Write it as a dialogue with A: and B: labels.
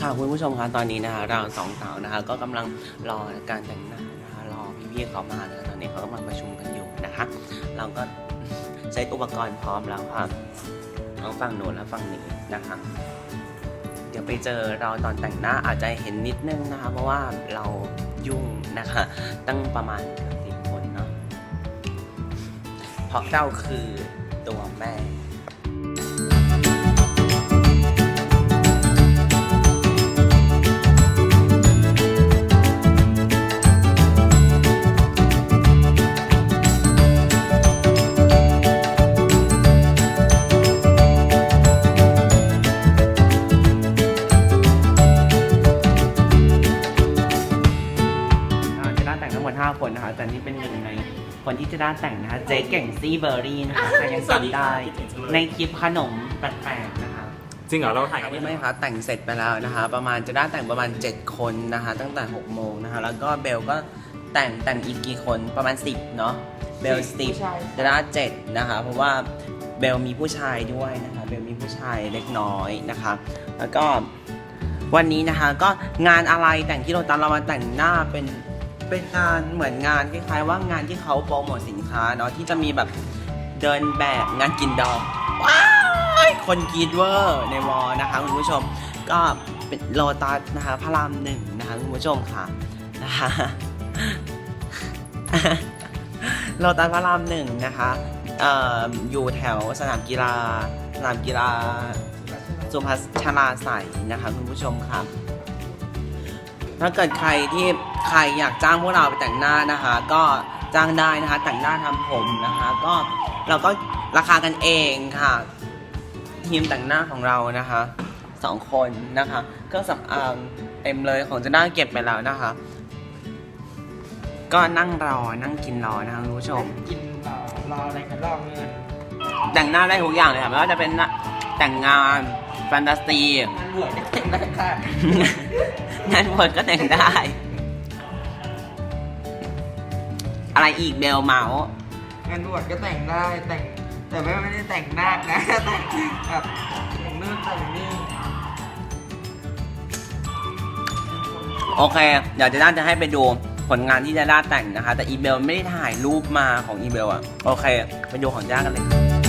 A: ค่ะคุณผู้ชมคะตอนนี้นะคะเราสองสาวนะคะ ก็กำลังรอการแต่งหน้านะคะรอพี่ๆเขามานะคะตอนนี้เขากำลังประชุมกันอยู่นะคะ เราก็ใช้อุปกรณ์พร้อมแล้วค่ะทั้งฝั่งโน้นและฝั่งนี้นะคะ เดี๋ยวไปเจอเราตอนแต่งหน้าอาจจะเห็นนิดนึงนะคะ เพราะว่าเรายุ่งนะคะ ตั้งประมาณสิบคนเนาะเพราะเราคือตัวแม่ ด้แต่งทั้งหมด5 คนนะคะ แต่นี่เป็นหนึ่งในคนที่จะได้แต่งนะคะ เจ๊เก่งซี่เบอร์รี่นะคะใครยังจำได้ ในคลิปขนมแปลกๆนะคะ
B: จริงเหรอเราถ่ายกัน
A: ไม่คะแต่งเสร็จไปแล้วนะคะ ประมาณจะได้แต่งประมาณ 7 คนนะคะ ตั้งแต่6โมงนะคะ แล้วก็เบลก็แต่งแต่งอีกกี่คนประมาณ 10 เนาะเบลสิบจะได้เจ็ดนะคะ เพราะว่าเบลมีผู้ชายด้วยนะคะเบลมีผู้ชายเล็กน้อยนะคะ แล้วก็วันนี้นะคะก็งานอะไรแต่งที่โรตัสเรามาแต่งหน้าเป็น เป็นงานเหมือนงานคล้ายๆว่างานที่เขาโปรโมทสินค้าเนาะที่จะมีแบบเดินแบบงานกินดองว้ายคนกรีดเวอร์ในวอลนะคะคุณผู้ชม ก็เป็นโลตัสนะคะพระรามหนึ่งนะคะคุณผู้ชมค่ะนะคะโลตัสพระรามหนึ่งนะคะเอ่ออยู่แถวสนามกีฬาสนามกีฬาสุภัชราใสนะคะคุณผู้ชมครับ ถ้าเกิดใครที่ใครอยากจ้างพวกเราไปแต่งหน้านะคะ ก็จ้างได้นะคะ แต่งหน้าทำผมนะคะ ก็เราก็ราคากันเองค่ะ ทีมแต่งหน้าของเรานะคะสองคนนะคะเครื่องสำอางเต็มเลยของจะได้เก็บไปแล้วนะคะ ก็นั่งรอนั่งกินรอนะคะคุณผู้ชม
C: กินรอรออะไรกันรอเงิน
A: แต่งหน้าได้ทุกอย่างเลยค่ะไม่ว่าจะเป็นหน้าแต่งงาน แฟนตาซี
C: งานบวชก็แต่งได้ค่ะ
A: งานบวชก็แต่งได้ อะไรอีกเบลเมาส์
C: งานบวชก็แต่งได้แต่ง แต่ไม่ไม่ได้แต่งหน้านะแต่งแบบแต่งนู่นแต่งนี่
A: โอเค เดี๋ยวเจะด้านจะให้ไปดูผลงานที่จะด้าแต่งนะคะ แต่อีเบลไม่ได้ถ่ายรูปมาของอีเบลอะโอเค ไปดูของจ้ากันเลยค่ะ